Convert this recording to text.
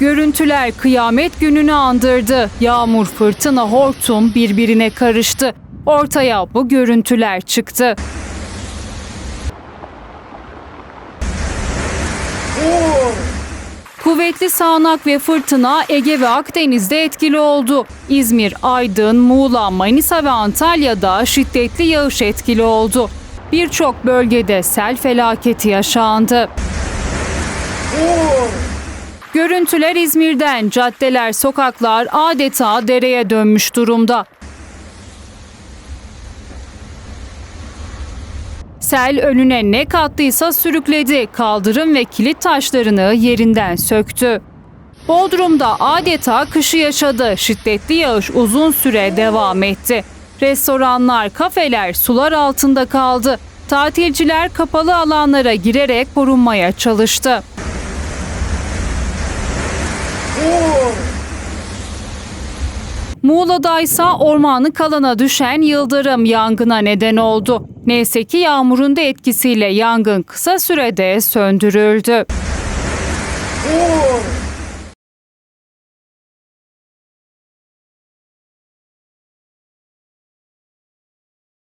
Görüntüler kıyamet gününü andırdı. Yağmur, fırtına, hortum birbirine karıştı. Ortaya bu görüntüler çıktı. Kuvvetli sağanak ve fırtına Ege ve Akdeniz'de etkili oldu. İzmir, Aydın, Muğla, Manisa ve Antalya'da şiddetli yağış etkili oldu. Birçok bölgede sel felaketi yaşandı. Görüntüler İzmir'den. Caddeler, sokaklar adeta dereye dönmüş durumda. Sel önüne ne kattıysa sürükledi. Kaldırım ve kilit taşlarını yerinden söktü. Bodrum'da adeta kışı yaşadı. Şiddetli yağış uzun süre devam etti. Restoranlar, kafeler sular altında kaldı. Tatilciler kapalı alanlara girerek korunmaya çalıştı. Muğla'da ise ormanlık alana düşen yıldırım yangına neden oldu. Neyse ki yağmurun da etkisiyle yangın kısa sürede söndürüldü.